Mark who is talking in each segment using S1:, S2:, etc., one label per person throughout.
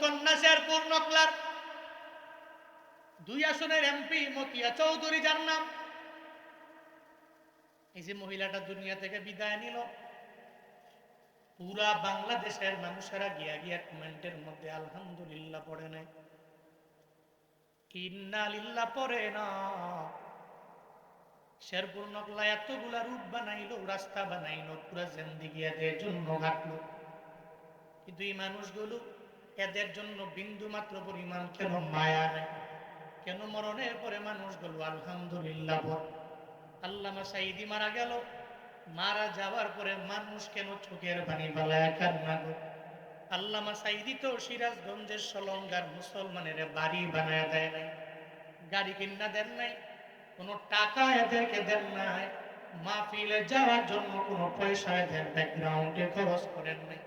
S1: কন্যা শেরপুর নকলার দুই আসনের এমপি মতিয়া চৌধুরী যার নাম। এই যে মহিলাটা দুনিয়া থেকে বিদায় নিল। পুরা বাংলাদেশের মানুষেরা গিয়া গিয়া কমেন্টের মধ্যে আলহামদুলিল্লাহ পড়ে নাই। ইন্না লিল্লাহ পড়ে না। শেরপুর নকলা এতগুলা রূপ বানাইলো, রাস্তা বানাইলো, পুরা জিন্দিগি এদের জন্য হাঁটলো কিন্তু এই মানুষগুলো এদের জন্য বিন্দু মাত্র পরিমাণ কেন মায়া নেই? কেন মরণের পরে মানুষগুলো আলহামদুলিল্লাহ বল। আল্লামা সাইদি মারা গেল। মারা যাওয়ার পরে মানুষ কেন চোখের পানি বালায় কান্না আল্লামা সাইদি তো সিরাজগঞ্জের সলঙ্গার মুসলমানের বাড়ি বানায় দেয় নাই। গাড়ি কিনা দেন নাই। কোনো টাকা এদেরকে দেন নাই। মাহফিলে যাওয়ার জন্য কোনো পয়সা এদের ব্যাকগ্রাউন্ডে খরচ করেন নাই।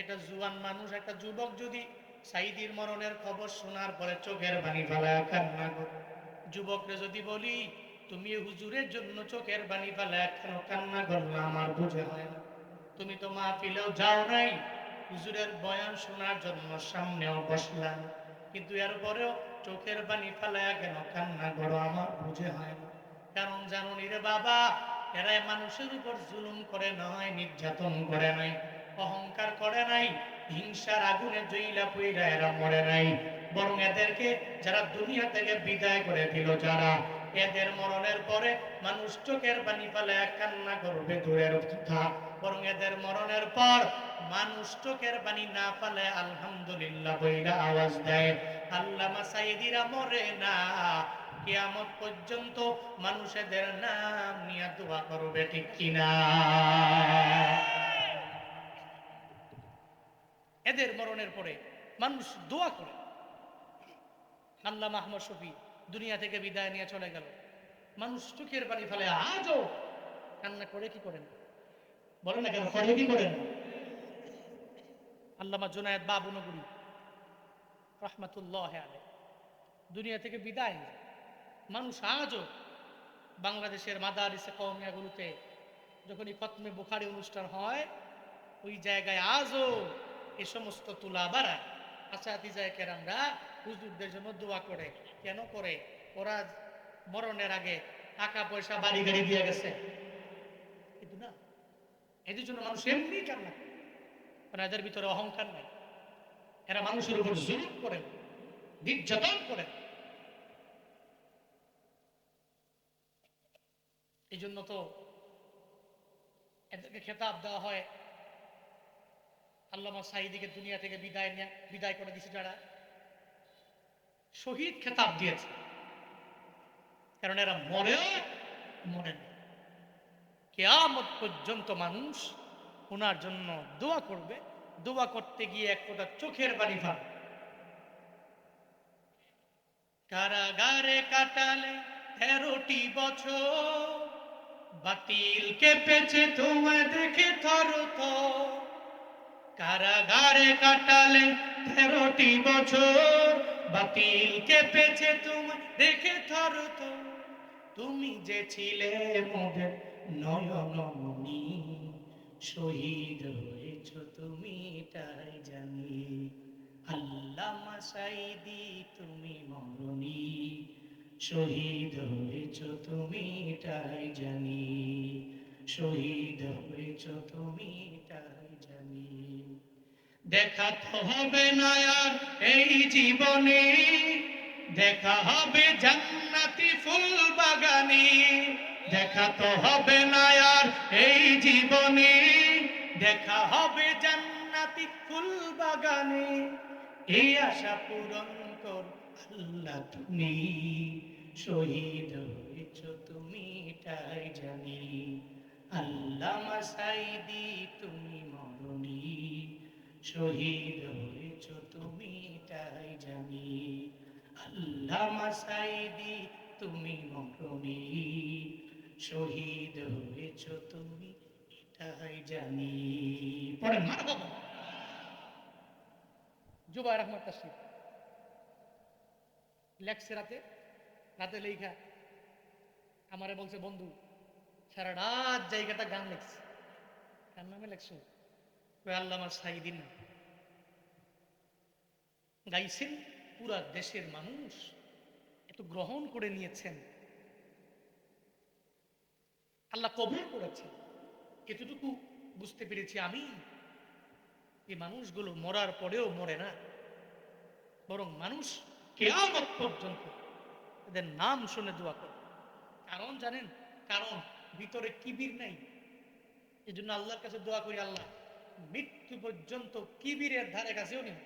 S1: এটা জুয়ান মানুষ, একটা যুবক যদি সাইদির মরণের খবর শোনার পরে চোখের বাণী ফালায় কান্না করে যুবকরে যদি বলি, তুমি হুজুরের জন্য চোখের বাণী ফালায় কেন কান্না করল আমার বুঝে হয় না। তুমি তো মাহফিলেও যাও নাই। হুজুরের বয়ান শোনার জন্য সামনেও বসলাম কিন্তু এরপরেও চোখের পানি ফালায়া কেন কান্না করো আমার বুঝে হয় না। কারণ জানো রে বাবা এরা মানুষের উপর জুলুম করে নয় নির্যাতন করে নাই। অহংকার করে নাই, হিংসার আগুনে জইলা পুইরা এরা মরে নাই। বরং এদেরকে যারা দুনিয়া থেকে বিদায় করে দিল, যারা এদের মরণের পরে মানুষ চোখের পানি ফালায়া কান্না করবে দূরের কথা, বরং এদের মরণের পর মানুষ চোখের পানি না ফালে আলহামদুলিল্লাহ বইরা আওয়াজ দেয়। আল্লামা সাইদিরা মরে না, কিয়ামত পর্যন্ত মানুষেদের নাম নিয়ে দোয়া করবে, ঠিক কিনা? এদের মরণের পরে মানুষ দোয়া করে। আল্লাহ মাহমদ শফি দুনিয়া থেকে বিদায় নিয়ে চলে গেল। মানুষ চোখের পানি ফেলে আজও কান্না করে কি করেন? বলে না কেন, করে কি করেন? আল্লামা জুনায়দ বাবু নগরী, রহমাতুল্লাহ আলে দুনিয়া থেকে বিদায় মানুষ আজও বাংলাদেশের মাদারিসে কৌমিয়াগুলোতে যখনই খতমে বুখারি অনুষ্ঠান হয়, ওই জায়গায় আজও এ সমস্ত তুলা বাড়ায় আসাতি জায়গার আমরা হুজুরদের জন্য দোয়া করে। কেন করে? ওরা মরণের আগে টাকা পয়সা, বাড়ি গাড়ি দিয়ে গেছে। কিন্তু না এদের জন্য মানুষ এমনি কান্না করে। কারণ এদের ভিতরে অহংকার নাই। এরা মানুষের উপর জুলুম করেন নির্যাতন করেন এই জন্য তো এদেরকে খেতাব দেওয়া হয়। আল্লামা সাইদিকে দুনিয়া থেকে বিদায় নিয়ে, বিদায় করে দিছে যারা। শহীদ খেতাব দিয়েছে। কারণ এরা মরেও মরেন কেয়ামত পর্যন্ত মানুষ ওনার জন্য দোয়া করবে। দোয়া করতে গিয়ে এক ফোঁটা চোখের বাড়ি ভাব কারাগারে কাটালে তেরোটি বছর। বাতিল কেঁপেছে, তোমায় দেখে থর তো কারাগারে কাটালে তেরোটি বছর। বাতিল কেঁপেছে তোমায়, দেখে থর তো। তুমি যে ছিলে মোদের নয়নমণি, শহীদ হয়েছ তুমি তাই জানি। আল্লাহ মাসাইদি তুমি মরণি, শহীদ হয়েছ তুমি তাই জানি। শহীদ হয়েছ তুমি তাই জানি। দেখা তো হবে না আর এই জীবনে। দেখা হবে জান্নাতি ফুল বাগানে দেখা তো হবে না আর এই জীবনে। দেখা হবে জান্নাতি ফুল বাগানে এই আশা পূরণ কর আল্লাহ তুমি। শহীদ হয়েছ তুমি, তাই জানি। আল্লাহ মাসাইদি, তুমি শহীদ হয়েছ তুমি, তাই জানি। আল্লাহ মাসাইদি তুমি মরণি শহীদ হয়েছ তুমি এটাই জানি। পড়েন মারহাবা জুবাই রহমত তাসিফ লেখছে রাতে রাতে লেখা আমারে বলছে, বন্ধু, সারা রাত জায়গাটা গান লেখছে। কার নামে লেখছো? আল্লাহ আমার সাইদিন না। গাইছেন, পুরা দেশের মানুষ এত গ্রহণ করে নিয়েছেন। আল্লাহ কবুল করেছেন। এতটুকু বুঝতে পেরেছি আমি এই মানুষগুলো মরার পরেও মরে না। বরং মানুষ কেয়ামত পর্যন্ত এদের নাম শুনে দোয়া করে। কারণ জানেন, কারণ ভিতরে কিবির নাই? এই জন্য আল্লাহর কাছে দোয়া করি, আল্লাহ, মৃত্যু পর্যন্ত কিবিরের ধারে কাছেও নেই।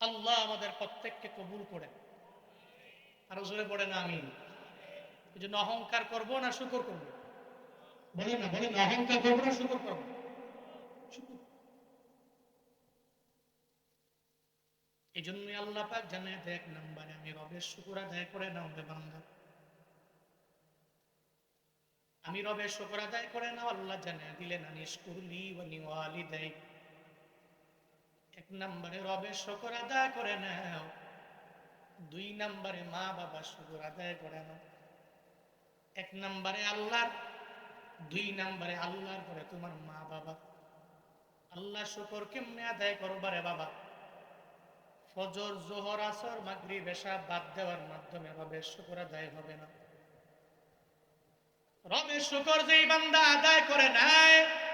S1: আল্লাহ আমাদের প্রত্যেককে কবুল করেন আরও জোরে পড়ে না আমি এই জন্য অহংকার করব না, শুকর করব? অহংকার করব না, শুকর করব? এই আল্লাহ পাক জানে এক নাম্বারে আমি রবের শুকুর আদায় করে নাও রে বান্দা। আমি রবের শুকুর আদায় করে নাও, আল্লাহ জানে দিলেন আনিস ও নিওয়ালি দেয় এক নম্বরে রবের শুকুর আদায় করে নাও। দুই নম্বরে মা বাবা শুকুর আদায় করে নাও। এক নম্বরে আল্লাহর, দুই নম্বরে আল্লাহর পরে তোমার মা বাবা। আল্লাহ শুকর কেমনে আদায় করবারে বাবা? ফজর, জোহর, আসর মাগরি বেশা বাদ দেওয়ার মাধ্যমে রবের শুকর আদায় হবে না। রবের শুকর যেই বান্দা আদায় করে নেয়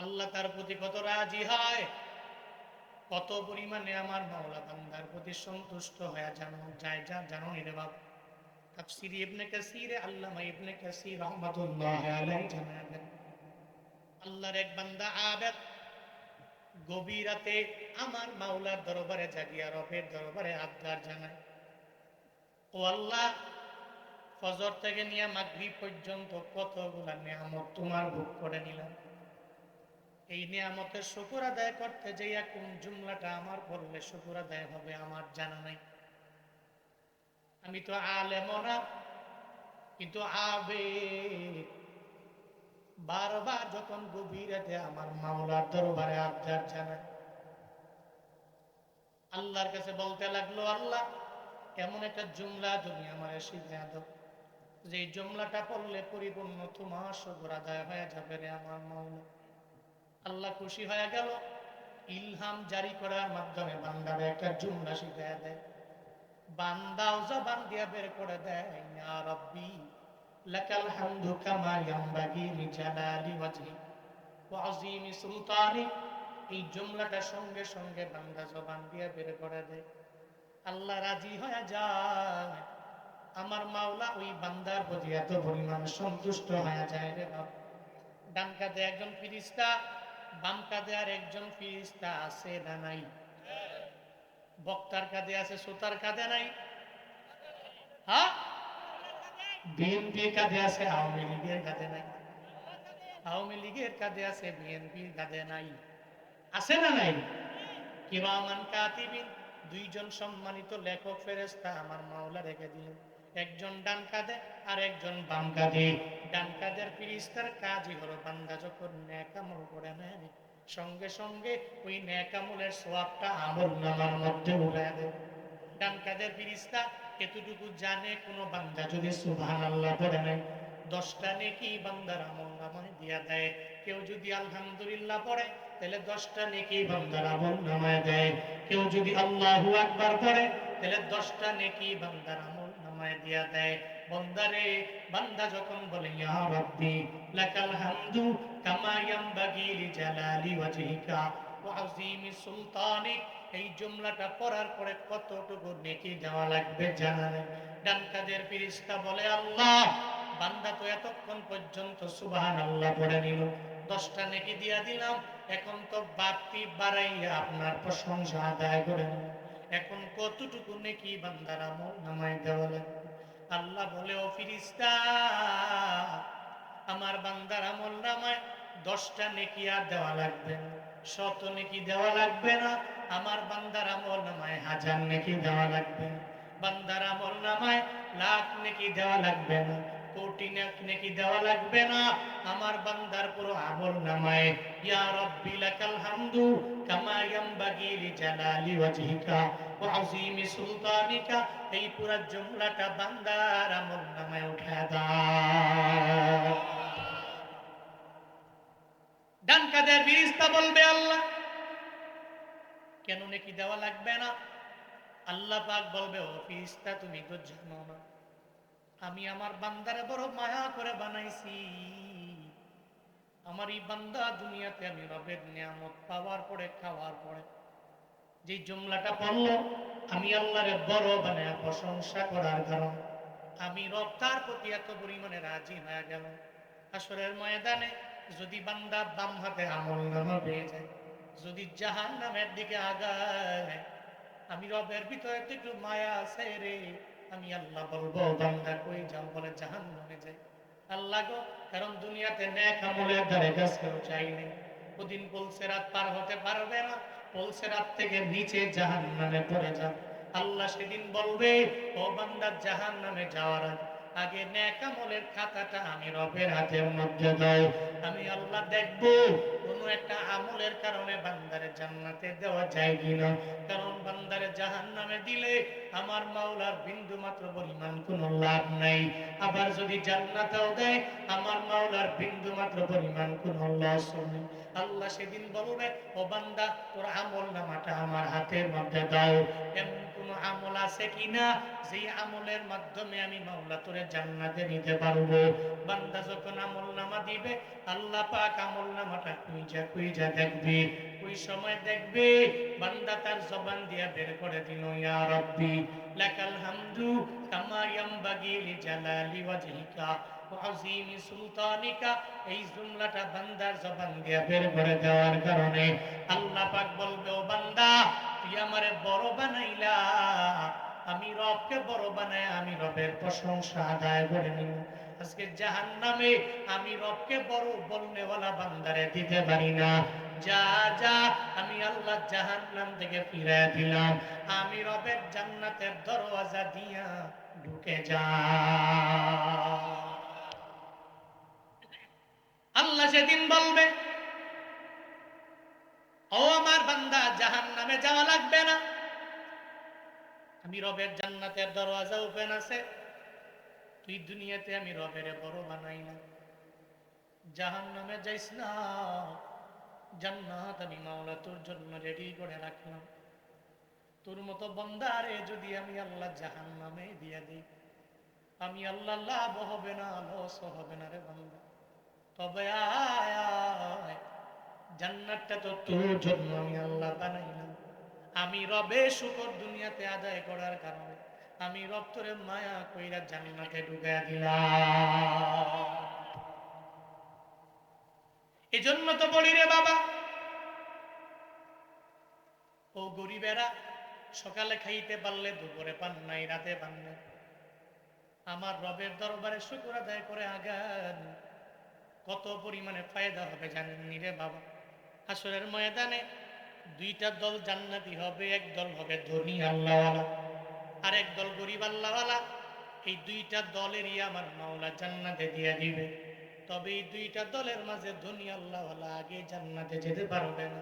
S1: আল্লাহ তার প্রতি কত রাজি হয়? কত পরিমাণে আমার মাওলা বান্দার প্রতি সন্তুষ্ট হয়ে, জানো, যায়, যা, জানো রে বাবা তাফসির ইবনে কাসির, আল্লামা ইবনে কাসির রহমাতুল্লাহ আলাইহি জানাবেন আল্লাহর এক বান্দা আবেদ, গভীর রাতে আমার মাওলার দরবারে জাগিয়া রবের দরবারে আবদার জানায়, ও আল্লাহ, ফজর থেকে নিয়ে মাগরিব পর্যন্ত কতগুলা নিয়ামত তোমার ভোগ করে নিলাম? এই নিয়ামতের শুকুর আদায় করতে যাইয়া কোন জুমলাটা আমার বললে শুকুর আদায় হবে আমার জানা নাই। আমি তো আলেম না, কিন্তু আবে বারবার যখন গভীর রাতে আমার মাওলার দরবারে আবদার জানায়, আল্লাহর কাছে বলতে লাগল, আল্লাহ, এমন একটা জুমলা তুমি আমার শিখা দাও। যে জুমলাটা পড়লে পরিপূর্ণ তোমার শুকুর আদায় হয়ে যাবে রে আমার মাওলা। আল্লাহ খুশি হয়ে গেল। ইলহাম জারি করার মাধ্যমে বান্দারে একটা জুমলা শিখায় দেয়। বান্দাও জবান দিয়া বের করে দেয়, ইয়া রব্বি, লাকাল হামদু কামা ইয়ামবাগি লিজালালি ওয়াজহি ওয়া আযীমি সুলতানি। এই জুমলাটা সঙ্গে সঙ্গে বান্দা জবান দিয়া বের করে দেয়। আল্লাহ রাজি হয়ে যায়। আমার মাওলা ওই বান্দার প্রতি এত পরিমাণ সন্তুষ্ট হয়ে যায় রে বাপ। ডান কাঁধে একজন ফিরিস্তা বাম কাঁধে আর একজন ফিরিস্তা আছে না নাই? বক্তার কাঁধে আছে, শ্রোতার কাঁধে নাই? হ্যাঁ? বিএনপির কাঁধে আছে, আওয়ামী লীগের কাঁধে নাই। আওয়ামী লীগের কাঁধে আছে, বিএনপির কাঁধে নাই। আছে না নাই? কিরামান কাতিবিন, দুইজন সম্মানিত লেখক ফেরেস্তা আমার মাওলা রেখে দিলেন। একজন ডান কাঁধে আর একজন বাম কাঁধে। ডান কাঁধের ফিরিস্তার কাজই হলো বান্দা যখন ন্যাকামল করে নেয়, সঙ্গে সঙ্গে ওই ন্যাকামলের সোয়াবটা আমল নামার মধ্যে উড়ে দেয়। ডান কাঁধের ফিরিস্তা এতটুকু জানে, কোনো বান্দা যদি সুবহান আল্লাহ পড়ে নেয়, দশটা নেকি বান্দার আমল নামায় দিয়া দেয়। কেউ যদি আলহামদুলিল্লাহ পড়ে, তাহলে দশটা নেকি বান্দার আমল নামায় দেয়। কেউ যদি আল্লাহু আকবার পড়ে, তাহলে দশটা নেকি বান্দার আমল নামায় দিয়া দেয়। বন্দারে, বান্দা যখন বলে, ইয়া রাব্বি, লাকাল হামদু কামা ইয়ামবাগি লিজালালি ওয়াজহিকা ওয়া আযীমি সুলতানিক এই জুমলাটা পড়ার পরে কতটুকু নেকি দেওয়া লাগবে জানা নেই ডান কাদের ফিরিস্তা বলে, আল্লাহ, বান্দা তো এতক্ষণ পর্যন্ত সুবহান আল্লাহ পড়ে নিল। দশটা নেকি দিয়া দিলাম। এখন তো বাড়তি বাড়াইয়া আপনার প্রশংসা আদায় করে নিল। এখন কতটুকু নেকি বান্দার আমল নামায় দেওয়া লাগবে? আল্লাহ বলে, ও ফিরিস্তা, আমার বান্দার আমল নামায় দশটা নেকি আর দেওয়া লাগবে না। শত নেকি দেওয়া লাগবে না, আমার বান্দার আমল নামায় হাজার নেকি দেওয়া লাগবে বান্দার আমল নামায় লাখ নেকি দেওয়া লাগবে না। দেওয়া লাগবে না? আমার বান্দার পুরো আমল নামায়। ইয়া লাকাল হামদু কামা ইয়ামবাগি ওয়াজহিকা ওয়া আযীমি সুলতানিকা। এই পুরো জুমলাটা বান্দার আমল নামায় দাও। ডান বলবে আল্লাহ, কেন নাকি দেওয়া লাগবে না? আল্লাহ পাক বলবে, ও ফিরিস্তা, তুমি তো জানো না আমি আমার বান্দারে বড় মায়া করে বানাইছি। আমার এই বান্দা দুনিয়াতে আমি রবের নিয়ামত পাওয়ার পরে, খাওয়ার পরে যে জুমলাটা পড়ল আমি আল্লাহরে বড় বানায় প্রশংসা করার কারণ। আমি রব তার প্রতি এত পরিমাণে রাজি হয়ে গেল আসরের ময়দানে যদি বান্দা বাম হাতে আমল নামা পেয়ে যায়, যদি জাহান নামের দিকে আগায়, আমি রবের ভিতরে একটু মায়া আছে রে। আমি আল্লাহ বলব, বান্দা কই যাও বলে জাহান নামে যাই। আল্লাহ গো, কারণ দুনিয়াতে ন্যাক আমলের ধারে কাজ কেউ চাই নেই। ওদিন বলছে, রাত পার হতে পারবে না। বলছে, রাত থেকে নিচে জাহান নামে পড়ে যাও। আল্লাহ সেদিন বলবে, ও বান্দা জাহান নামে যাওয়ার আগে আগে ন্যাক আমলের খাতাটা আমি রবের হাতের মধ্যে দাও আমি আল্লাহ দেখব কোনো একটা আমলের কারণে বান্দারে জান্নাতে দেওয়া যায় কিনা। কারণ বান্দারে জাহান নামে দিলে আমার মাওলার বিন্দু মাত্র পরিমাণ কোনো লাভ নাই। আবার যদি জান্নাতেও দেয়, আমার মাওলার বিন্দু মাত্র পরিমাণ কোনো লস নেই। আল্লাহ সেদিন বলবে, ও বান্দা, তোর আমল নামাটা আমার হাতের মধ্যে দাও। এমন কোন আমল আছে কিনা? যে আমলের মাধ্যমে আমি মাওলা তোরে জান্নাতে নিতে পারব। বান্দা যখন আমল নামা দিবে, আল্লাহ পাক আমল নামাটা কুইজা কুইজা দেখবে। ওই সময় দেখবে বান্দা তার জবান দিয়া বের করে দিল, ইয়া রব্বি, লাকাল হামদু কামা ইয়ামবাগি লিজালালি ওয়াজহিকা। আযীমি সুলতানিকা, এই জুমলাটা বান্দার জবান কারণে আল্লাহ পাক বলবে, ও বান্দা, তুই আমারে বড় বানাইলা। আমি রবকে বড় বানায় আমি রবের প্রশংসা আদায় করে নিব। আজকে জাহান নামে আমি রবকে বড় বলনেওয়ালা বান্দারে দিতে পারি না। যা যা, আমি আল্লাহ জাহান নাম থেকে ফিরে দিলাম। আমি রবের জান্নাতের দরওয়াজা দিয়া ঢুকে যা। আল্লাহ সেদিন বলবে, ও আমার বান্দা জাহান নামে যাওয়া লাগবে না। আমি রবের জান্নাতের দরওয়াজা ওপেন আছে। তুই দুনিয়াতে আমি রবের বড় বানাই না। জাহান নামে যাইস না। জান্নাত আমি মাওলা তোর জন্য রেডি করে রাখলাম। তোর মতো বন্দারে যদি আমি আল্লাহ জাহান নামে দিয়ে দিই, আমি আল্লাহ লাভ হবে না, লস হবে না রে বান্দা। আমি রবে শুকর দুনিয়াতে আদায় করার কারণে, আমি রব তোরে মায়া কইরা জান্নাতে ঢুকাইয়া দিলাম। এজন্য তো বলি রে বাবা, ও গরিবেরা, সকালে খাইতে পারলে, দুপুরে পান নাই, রাতে পান নাই। আমার রবের দরবারে শুকুর আদায় করে আগান। কত পরিমাণে ফায়দা হবে জানেননি রে বাবা? আসরের ময়দানে দুইটা দল জান্নাতি হবে, এক দল হবে ধনী আল্লাহওয়ালা আর এক দল গরিব আল্লাহওয়ালা। এই দুইটা দলেরই আমার মাওলা জান্নাতে দিয়ে দিবে। তবে এই দুইটা দলের মাঝে ধনী আল্লাহওয়ালা আগে জান্নাতে যেতে পারবে না।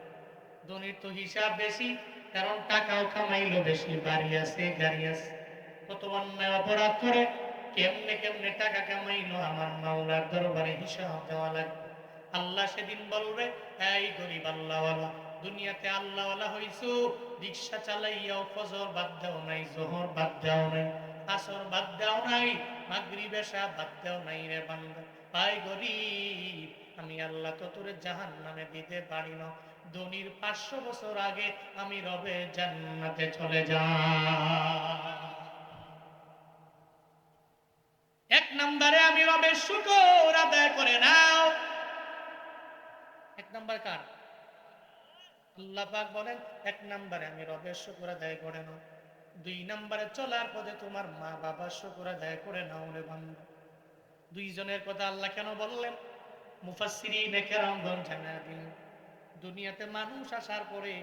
S1: ধনীর তো হিসাব বেশি, কারণ টাকাও কামাইলো বেশি, বাড়ি আছে, গাড়ি আছে। কত অন্যায় অপরাধ করে কেমনে কেমনে টাকা কামাইলো আমার মাওলার দরবারে হিসাব দেওয়া লাগবে। আল্লাহ সেদিন বলবে, এই গরিব আল্লাহওয়ালা, দুনিয়াতে আল্লাহওয়ালা হইছো, রিক্সা চালাইয়াও ফজর বাদ দাও নাই, জোহর বাদ দাও নাই, আসর বাদ দাও নাই মাগরি বেশা বাদ দাও নাই রে বান্দা। ভাই গরিব, আমি আল্লাহ তো তোরে জাহান নামে দিতে পারি না। ধনির পাঁচশো বছর আগে আমি রবে জান্নাতে চলে যা এক নম্বরে আমি রবের শুকর আদায় করে নাও। এক নম্বর কার? আল্লাহ পাক বলেন, এক নম্বরে আমি রবের শুকর আদায় করে নাও। দুই নম্বরে চলার পথে তোমার মা বাবার শুকর আদায় করে নাও রে বান্দা। দুইজনের কথা আল্লাহ কেন বললেন? মুফাসসিরিন কেরামগণ জানা দিলেন দুনিয়াতে মানুষ আসার পরে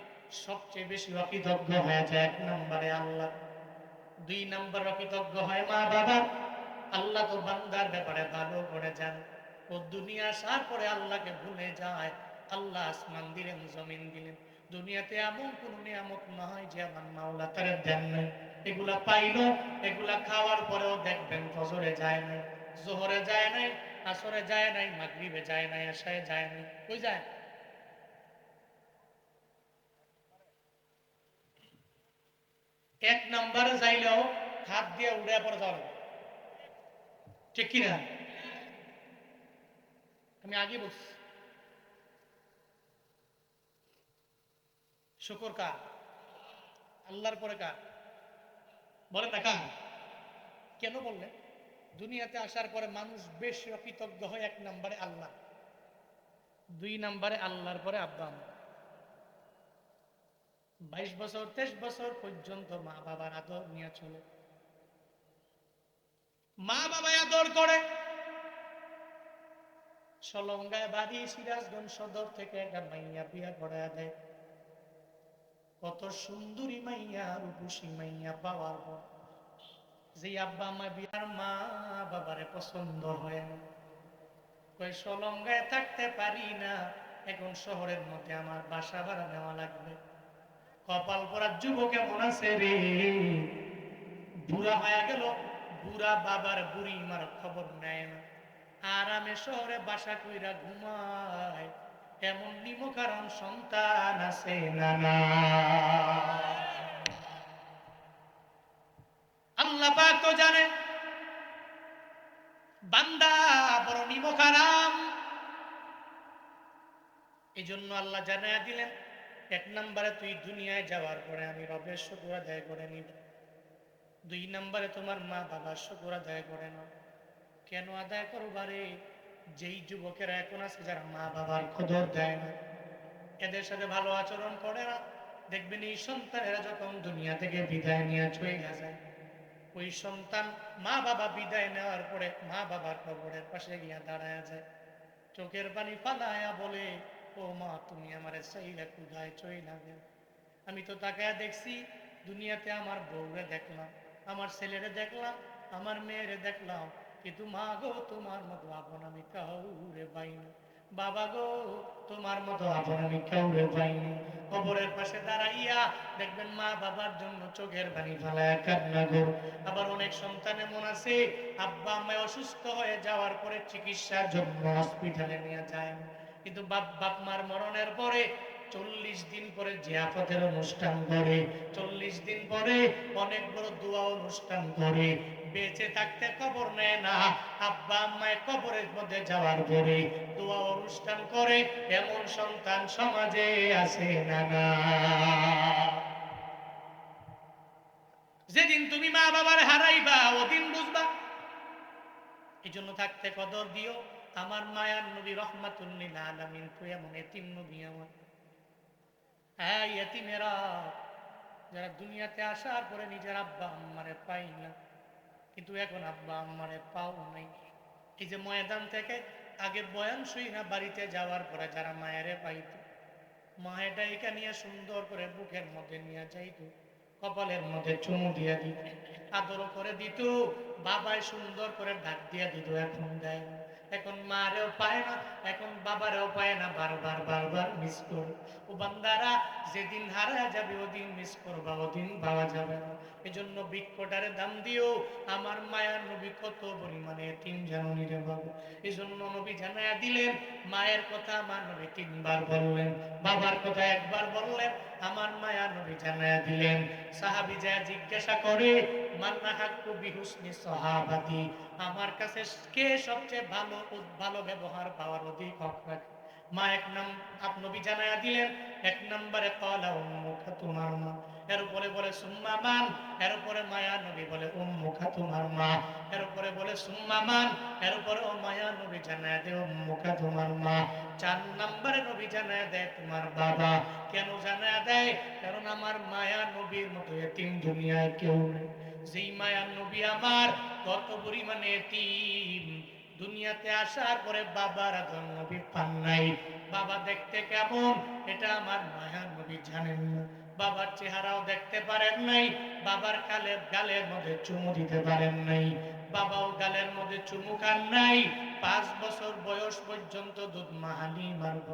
S1: সবচেয়ে বেশি অকৃতজ্ঞ হয়ে যায় এক নম্বরে আল্লাহ। দুই নম্বর অকৃতজ্ঞ হয় মা বাবা। আল্লাহ তো বান্দার ব্যাপারে ভালো করে যান ও দুনিয়া আসার পরে আল্লাহকে ভুলে যায়। আল্লাহ আসমান দিলেন, জমিন দিলেন। দুনিয়াতে এমন কোন নিয়ামত নয় যে আমার মাওলা তারা দেন নাই। এগুলা পাইলো, এগুলা খাওয়ার পরেও দেখবেন ফজরে যায় নাই, জোহরে যায় নাই, আসরে যায় নাই, মাগরিবে যায় নাই আশায় যায় নাই। কই যায়? এক নাম্বারে যাইলেও হাত দিয়ে উড়ে পড়ে যাওয়া ঠিক কিনা আমি আগে বলছি। শুকর কার? আল্লাহর পরে কার? বলেন না কার? কেন বললেন দুনিয়াতে আসার পরে মানুষ বেশ কৃতজ্ঞ হয় এক নম্বরে আল্লাহ, দুই নম্বরে আল্লাহর পরে আব্বা বাইশ বছর, তেইশ বছর পর্যন্ত মা বাবার আদর নিয়ে চলে। মা বাবা আদর করে। সলঙ্গায় বাড়ি সিরাজগঞ্জ সদর থেকে একটা মাইয়া বিয়া করা দেয়। কত সুন্দরী মাইয়া, রূপসী মাইয়া পাওয়ার পর যে আব্বা আম্মা বিয়ার মা বাবারে পছন্দ হয় না। কই, সলঙ্গায় থাকতে পারি না, এখন শহরের মধ্যে আমার বাসা ভাড়া নেওয়া লাগবে। কপাল পরা যুবক কেমন আছে রে, বুড়া হয়ে গেল। বুড়া বাবার বুড়ি মার খবর নেয় না। আরামে শহরে বাসা কইরা ঘুমায়। এমন নিমকারণ সন্তান আছে না আল্লাহ পাক তো জানে। বান্দা বড় নিমকারাম। এই জন্য আল্লাহ জানাইয়া দিলেন, এক নম্বরে তুই দুনিয়ায় যাওয়ার পরে আমি রবের শুকুর আদায় করে নিব। দুই নম্বরে তোমার মা বাবার শুকুর আদায় করে নাও কেন আদায় করবারে যেই যুবকেরা এখন আছে, যারা মা বাবার কদর দেয় না, এদের সাথে ভালো আচরণ করে না। দেখবেন এই সন্তানেরা যখন দুনিয়া থেকে বিদায় নিয়ে চলে যায়, ওই সন্তান মা বাবা বিদায় নেওয়ার পরে মা বাবার কবরের পাশে গিয়া দাঁড়ায় যায়, চোখের পানি ফালায়া বলে, ও মা, তুমি আমারে চাইলে কুদায় চই লাগে আমি তো তাকায় দেখছি, দুনিয়াতে আমার বউরে দেখলাম। আমার ছেলেরে দেখলাম, আমার মেয়েরে দেখলাম। কিন্তু মা গো, তোমার মতো আপন আমি কাউরে পাইনি। বাবা গো, তোমার মতো আপন আমি কাউরে পাইনি। কবরের পাশে দাঁড়াইয়া দেখবেন মা বাবার জন্য চোখের পানি ফেলায় কান্না গো আবার অনেক সন্তান এমন আছে, আব্বা আম্মায় অসুস্থ হয়ে যাওয়ার পরে চিকিৎসার জন্য হসপিটালে নিয়ে যায়। কিন্তু বাপ বাপ মার মরণের পরে চল্লিশ দিন পরে জিয়াফতের অনুষ্ঠান করে, চল্লিশ দিন পরে অনেক বড় দোয়া অনুষ্ঠান করে। বেঁচে থাকতে কবর নেয় না, আব্বা আম্মায় কবরের মধ্যে যাওয়ার পরে দোয়া অনুষ্ঠান করে, এমন সন্তান সমাজে আছে না যেদিন তুমি মা বাবার হারাইবা, ওদিন বুঝবা। এই জন্য থাকতে কদর দিও। আমার মায়ার নবী রহমাতুল্লিল আলামিন তো এমন এতিম নবী আমার। হ্যাঁ এতিমেরা যারা দুনিয়াতে আসার পরে নিজের আব্বা আম্মারে পাই না, কিন্তু এখন আব্বা আম্মারে পাও নাই। এই যে ময়দান থেকে আগে বয়ান শুই না, বাড়িতে যাওয়ার পরে যারা মায়েরে পাইত মায়েটা একা নিয়ে সুন্দর করে বুকের মধ্যে নিয়ে যাইতো, কপালের মধ্যে চুমু দিয়ে দিত, আদর করে দিত বাবাই সুন্দর করে ডাক দিয়ে দিত, এখন দেয় এখন মারেও পায় না, এখন বাবারেও পায় না, বারবার বারবার মিস কর ও বান্দারা, যেদিন হারা যাবে ওদিন মিস করবা, ওদিন পাওয়া যাবে না। এই জন্য বৃক্ষটারে দাম দিও। আমার মায়ার নবী কত পরিমাণে তিন জানুনি রে বাবু। এই জন্য নবী জানায়া দিলেন, মায়ের কথা আমার নবী তিনবার বললেন, বাবার কথা একবার বললেন, আমার মায়া নবী জানায়া দিলেন। সাহাবি যা জিজ্ঞাসা করে মান্না হাক্কু বিহুসনি সাহাবাতি, আমার কাছে কে সবচেয়ে ভালো ভালো ব্যবহার পাওয়ার অধিক হক রাখে? মা, এক নাম আপনবী জানায়া দিলেন, এক নম্বরে কলা উম্মুখা তোমার মা এর উপরে বলে, সুম্মা মান। এর উপরে মায়া নবী বলে উম্মুখা তোমার মা এর উপরে বলে, সুম্মা মান। এর উপরে ও মায়া নবী জানায় দে উম্মুখা তোমার মা চার নম্বরে নবী জানায় দেয়, তোমার বাবা। কেন জানায় দেয়? কারণ আমার মায়া নবীর মতো এতিম দুনিয়ায় কেউ নেই। যেই মায়া নবী আমার, কত পরিমাণে এতিম। দুনিয়াতে আসার পরে বাবার নবী পান নাই। বাবা দেখতে কেমন? এটা আমার মায়া নবী জানেন না। বাবার চেহারাও দেখতে পারেন নাই। বাবার কালে গালের মধ্যে চুমু দিতে পারেন নাই। বাবাও গালের মধ্যে চুমু খান নাই। পাঁচ বছর বয়স পর্যন্ত দুধ মাহানি মারব।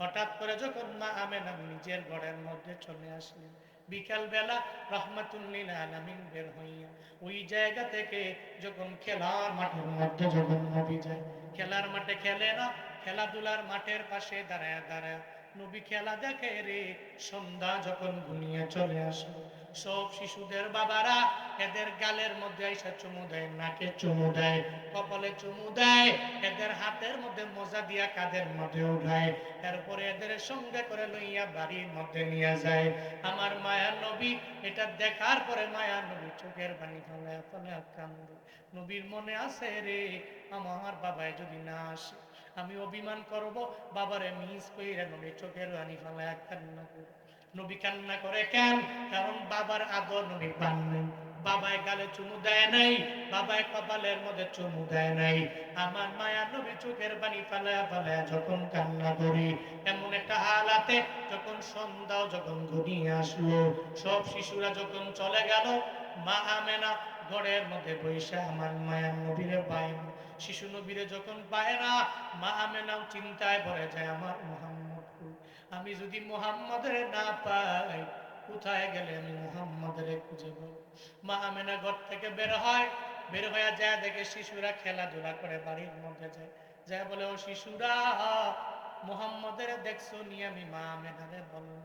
S1: হঠাৎ করে যখন মা আমেনা নিজের ঘরের মধ্যে চলে আসলেন বিকাল বেলা রহমাতুল্লিল আলামিন বের হইয়া ওই জায়গা থেকে যখন খেলার মাঠের মধ্যে যখন নবী যায়, খেলার মাঠে খেলে না, খেলাধুলার মাঠের পাশে দাঁড়ায় দাঁড়ায় নবী খেলা দেখে রে, সন্ধ্যা যখন ঘুমিয়ে চলে আসে সব শিশুদের বাবারা এদের গালের মধ্যে এসে চুমু দেয়, নাকে চুমু দেয়, কপালে চুমু দেয়, এদের হাতের মধ্যে মজা দিয়া কাদের মধ্যে উঠায়, এরপরে এদের সঙ্গে করে লইয়া বাড়ির মধ্যে নিয়ে যায়। আমার মায়ার নবী, এটা দেখার পরে মায়ার নবী চোখের পানি ফেলে ফেলে কান্দে। নবীর মনে আছে রে, আমার বাবায় যদি না আসে, আমি অভিমান করব, বাবারে মিস কইরা নবী চোখের পানি ফেলে কান্না করে। নবী কান্না করে কেন? কারণ বাবার আদর নবী পান নাই। বাবায় গালে চুমু দেয় নাই, বাবায় কপালের মধ্যে চুমু দেয় নাই। আমার মায়া নবী চোখের পানি ফালায়া ফালায়া যখন কান্না করি, এমন একটা হালাতে যখন সন্ধ্যাও যখন ঘনিয়ে আসলো, সব শিশুরা যখন চলে গেল, মা আমেনা ঘরের মধ্যে বসে আমার মায়ার নবীরে পায় শিশু নবীরে যখন পায় না, মা আমেনাও চিন্তায় পড়ে যায়, আমার কই? আমি যদি মোহাম্মদের না পাই, কোথায় গেলে আমি মোহাম্মদের খুঁজে মা আমেনা ঘর থেকে বের হয়, বের হয়ে যায়, দেখে শিশুরা খেলাধুলা করে, বাড়ির মধ্যে যায়। যায় বলে, ও শিশুরা, মোহাম্মদের দেখছ নি আমি মা আমেনারে বলো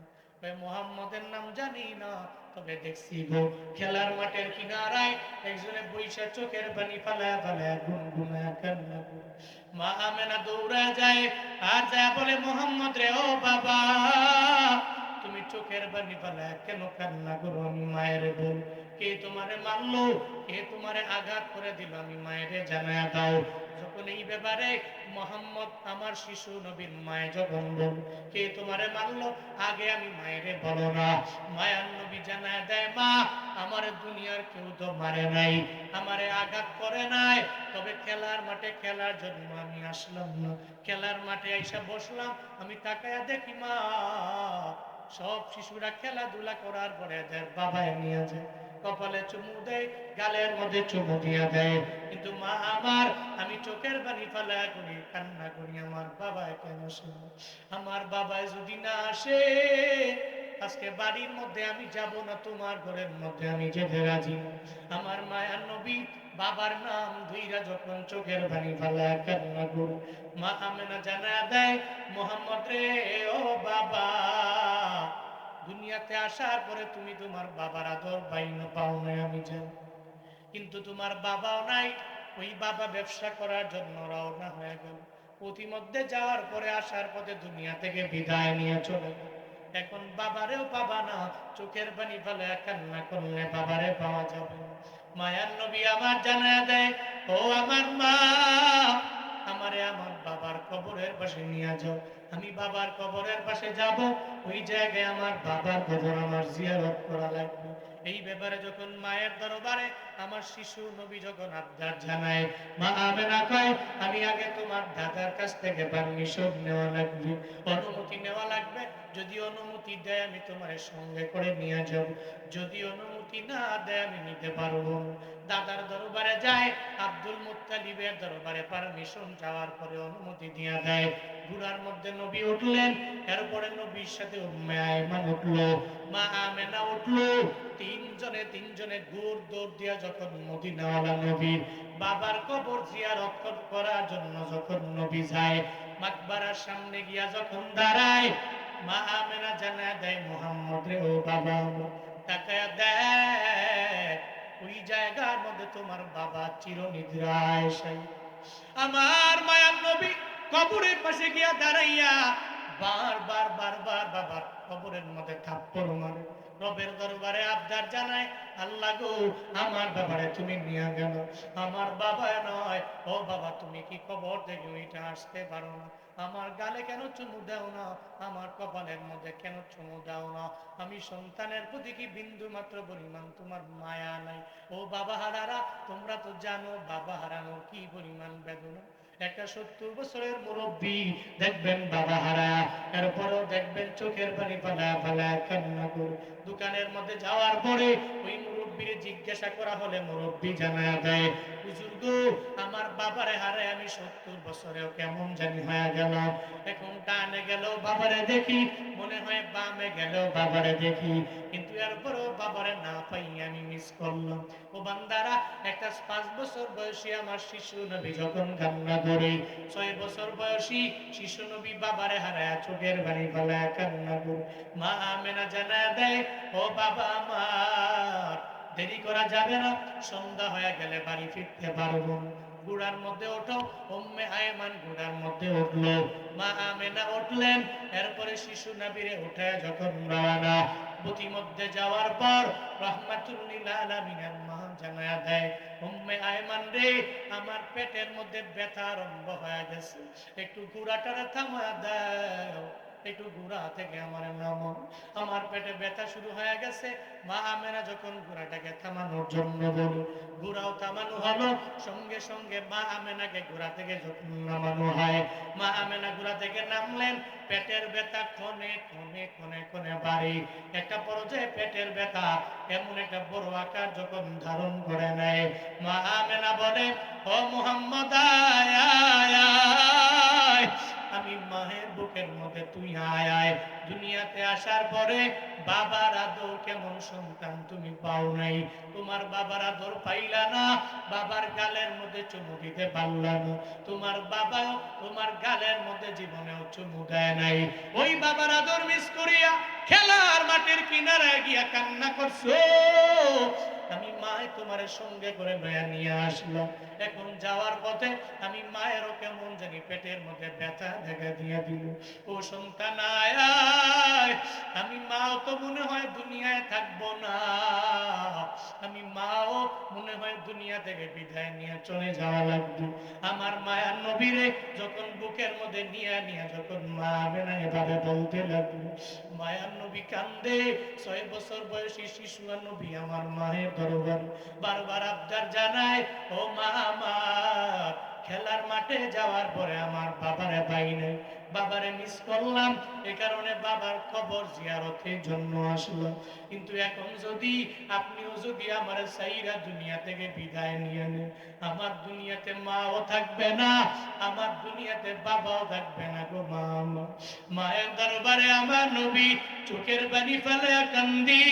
S1: মোহাম্মদের নাম জানি না তবে দেখছি গো খেলার মাঠের কিনারায় একজনে বৈশা চোখের পানি ফালা ফালা গুনগুনা কান্না। মা আমেনা দৌড়া যায়, আর যা বলে, মোহাম্মদ রে ও বাবা চোখের পানি ফালা কেন কান্না করো আমি মায়ের বল কে তোমারে মারলো? কে তোমারে আঘাত করে দিল? আমি মায়েরে জানায়া দাও। যখন এই ব্যাপারে মোহাম্মদ আমার শিশু নবীর মায়ে যখন বল কে তোমারে মারলো? আগে আমি মায়েরে বলো না। মায়ার নবী জানায় দেয়, মা, আমার দুনিয়ার কেউ তো মারে নাই, আমারে আঘাত করে নাই। তবে খেলার মাঠে খেলার জন্য আমি আসলাম না। খেলার মাঠে এসে বসলাম। আমি তাকায়া দেখি, মা সব শিশুরা খেলাধুলা করার পরে এদের বাবায় নিয়ে যায়। কপালে চুমু দেয়, গালের মধ্যে চুমু দিয়া দেয় কিন্তু মা আমার, আমি চোখের বাড়ি ফালা করি, কান্না করি, আমার বাবায় কেন আমার বাবায় যদি না আসে, আজকে বাড়ির মধ্যে আমি যাব না, তোমার ঘরের মধ্যে আমি যেতে রাজি। আমার মায়ার নবী, বাবার নাম ধুইরা যখন চোখের পানি ফালা কান্না করু, মা আমেনা জানা দেয়, মোহাম্মদ রে, ও বাবা দুনিয়াতে আসার পরে তুমি তোমার বাবার আদর পাইনো পাও নাই, আমি জানি। কিন্তু তোমার বাবাও নাই, ওই বাবা ব্যবসা করার জন্য রওনা হয়ে গেল। প্রতিমধ্যে যাওয়ার পরে আসার পথে দুনিয়া থেকে বিদায় নিয়ে চলে গেল। এখন বাবারেও পাবা না, চোখের পানি ফেলে কান্না করলে বাবারে পাওয়া যাবে। মায়ার নবী আমার জানা দেয়, ও আমার মা, আমারে আমার বাবার কবরের পাশে নিয়ে যাও। আমি বাবার কবরের পাশে যাব, ওই জায়গায় আমার বাবার কবর আমার জিয়ারত করা লাগবে। এই ব্যাপারে যখন মায়ের দরবারে আমার শিশু নবী যখন আবদার জানায়, মা আমেনা কয়, আমি আগে তোমার দাদার কাছ থেকে পারমিশন নেওয়া লাগবে, অনুমতি নেওয়া লাগবে। যদি অনুমতি দেয়, আমি তোমার সঙ্গে করে নিয়ে যাব। যদি অনুমতি না দেয়, আমি নিতে পারব। দাদার দরবারে যায়, আব্দুল মুত্তালিবের দরবারে পারমিশন যাওয়ার পরে অনুমতি দিয়ে দেয়। ঘোড়ার মধ্যে নবী উঠলেন, এরপরে নবীর সাথে আয়মান উঠল, মা আমেনা উঠল তিনজনে তিনজনে দৌড় দৌড় দিয়া যখন মদিনাওয়ালা নবীর বাবার কবর জিয়ারত করার জন্য যখন নবী যায়, মাকবারার সামনে গিয়া যখন দাঁড়ায়, মা আমেনা জানা দেয়, মোহাম্মদ রে ও বাবা। তাকায়া দেয় ওই জায়গার মধ্যে তোমার বাবা চিরনিদ্রায়। আমার মায়ার নবী কবরের পাশে গিয়া দাঁড়াইয়া বারবার বারবার বাবার কবরের মধ্যে থাপ্পড় মারে। রবের দরবারে আবদার জানায়, আল্লাহ গো, আমার বাবারে তুমি নিয়ে গেল আমার বাবা নয়। ও বাবা, তুমি কি খবর দেখে ওইটা আসতে পারো না? আমার গালে কেন চুমু দাও না? আমার কপালের মধ্যে কেন চুমু দাও না? আমি সন্তানের প্রতি কি বিন্দু মাত্র পরিমাণ তোমার মায়া নাই? ও বাবা হারারা, তোমরা তো জানো বাবা হারানোর কি পরিমাণ বেদনা। একটা সত্তর বছরের মুরব্বী দেখবেন বাবা হারা এরপরও দেখবেন চোখের পানি পালা পালা, কান্না করে। দোকানের মধ্যে যাওয়ার পরে ওই মুরব্বীর জিজ্ঞাসা করা হলে মুরব্বী জানা দেয় হুজুর গো, আমার বাবারে হারে আমি সত্তর বছরেও কেমন জানি হয়ে গেল। এখন টানে গেল বাবারে দেখি, মনে হয় বামে গেল বাবারে দেখি। কিন্তু এরপরেও বাবারে না পাই আমি মিস করলাম। ও বান্দারা, একটা পাঁচ বছর বয়সী আমার শিশু নবী যখন কান্না করে ছয় বছর বয়সী শিশু নবী বাবারে হারায় চোখের বাড়ি ফেলায় কান্না করে। মা আমেনা জানা দেয়, ও বাবা আমার, দেরি করা যাবে না, সন্ধ্যা হয়ে গেলে বাড়ি ফিরতে পারব। গুড়ার মধ্যে ওঠো, উম্মে আয়মান গুড়ার মধ্যে উঠল। মা আমেনা উঠলেন, এরপরে শিশু নাবিরে উঠে যখন রওনা। মধ্যে যাওয়ার পর রহমাতুল্লিল আলামিনের মা আমার পেটের মধ্যে ব্যথা আরম্ভ হয়ে গেছে। একটু ঘোড়াটারে থামা দাও। একটু গুড়া থেকে আমার নাম আমার পেটে ব্যথা শুরু হয়ে গেছে। মা আমেনা যখন ঘোড়াটাকে থামানোর জন্য বলো ঘোড়াও থামানো হলো। সঙ্গে সঙ্গে মা আমেনাকে ঘোড়া থেকে যখন নামানো হয়, মা আমেনা ঘোড়া থেকে নামলেন। পেটের ব্যথা ক্ষণে ক্ষণে ক্ষণে ক্ষণে বাড়ি। একটা পর্যায়ে পেটের ব্যথা এমন একটা বড় আকার যখন ধারণ করে নেয়। মা আমেনা বলে, ও মোহাম্মদ আয়। আমি মায়ের বুকের মধ্যে তুই আয় আয়। দুনিয়াতে আসার পরে বাবার আদর কেমন সন্তান তুমি পাও নাই। তোমার বাবার আদর পাইলা না, বাবার গালের মধ্যে চুমু দিতে পারলাম তোমার বাবা তোমার গালের মধ্যে জীবনেও চুমু দেয় নাই। ওই বাবার আদর মিস করিয়া খেলার মাঠের কিনারায় গিয়া কান্না করছ? আমি মায় তোমার সঙ্গে করে লয়া নিয়ে আসলাম এখন যাওয়ার পথে আমি মায়েরও কেমন জানি পেটের মধ্যে ব্যথা দেখা দিয়ে দিল। ও সন্তান, আয়। আমি মাও তো মনে হয় দুনিয়ায় থাকব না। আমি মাও মনে হয় দুনিয়া থেকে বিদায় নিয়ে চলে যাওয়া লাগবে। আমার মায়ার নবীরে যখন বুকের মধ্যে নিয়ে নিয়ে যখন মা আমেনা এভাবে বলতে লাগল মায়ার নবী কান্দে, ছয় বছর বয়সী শিশু আর নবী আমার মায়ের দরবার বারবার আবদার জানায়, ও মা খেলার মাঠে যাওয়ার পরে আমার বাবারে পাই নাই। বাবারে মিস করলাম, এ কারণে বাবার খবর জিয়ারতের জন্য আসলাম কিন্তু এখন যদি আপনিও যদি আমার সাইরা দুনিয়া থেকে বিদায় নিয়ে নেন, আমার দুনিয়াতে মাও থাকবে না, আমার দুনিয়াতে বাবাও থাকবে না গো মা। মায়ের দরবারে আমার নবী চোখের বাণী ফেলে কান্দি,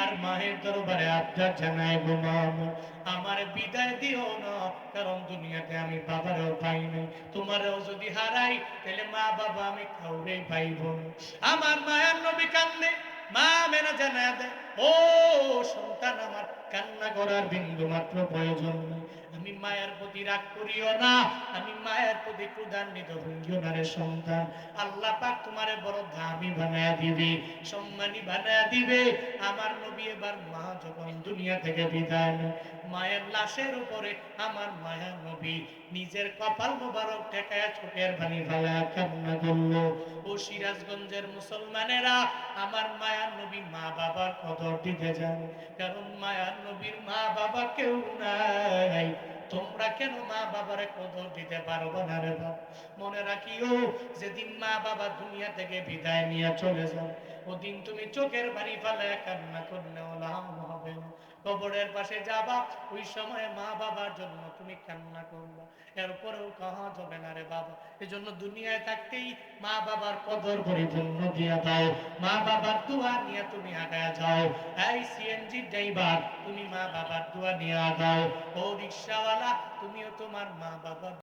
S1: আর মায়ের দরবারে আবদার জানায় গো মা আমার। বিদায় দিও না, কারণ দুনিয়াতে আমি বাবারও পাই নাই। তোমারও যদি হারাই, তাহলে মা বাবা আমি কাউরে পাইব আমার মায়ের নবী কান্দে, মা মেনা জানা দেয়, ও সন্তান আমার, কান্না করার বিন্দু মাত্র প্রয়োজন নেই। আমি মায়ের প্রতি রাগ করিও না, আমি মায়ের প্রতি ক্রুধান্বিত হইও না রে সন্তান। আল্লাহ পাক তোমারে বড় দামি বানায়া দিবে, সম্মানী বানায়া দিবে। আমার নবী এবার মা যখন দুনিয়া থেকে বিদায় নেয় মায়ের লাশের উপরে আমার মায়া নবী। নিজের কপাল মোবারক ঠেকায় চোখের পানি ফেলায় কান্না করল। ও সিরাজগঞ্জের মুসলমানেরা, আমার মায়ার নবী মা বাবার কদর দিতে জানে কারণ মায়ার নবীর মা বাবা কেউ নাই। তোমরা কেন মা বাবারে কদর দিতে পারব না রে বাপ? মনে রাখিও, যেদিন মা বাবা দুনিয়া থেকে বিদায় নিয়ে চলে যাও ওদিন তুমি চোখের বাড়ি ফেলায় কান্না করলে না কবরের পাশে যাবা, ওই সময় মা বাবার জন্য তুমি কান্না করবা। এরপরেও কাহা যাবে না রে বাবা। এজন্য দুনিয়ায় থাকতেই মা বাবার কদর করে জন্ম দিয়া দাও মা বাবার দোয়া নিয়ে তুমি আগায় যাও। এই সিএনজি ড্রাইভার তুমি মা বাবার দোয়া নিয়ে আগাও। ও রিক্সাওয়ালা, তুমিও তোমার মা বাবার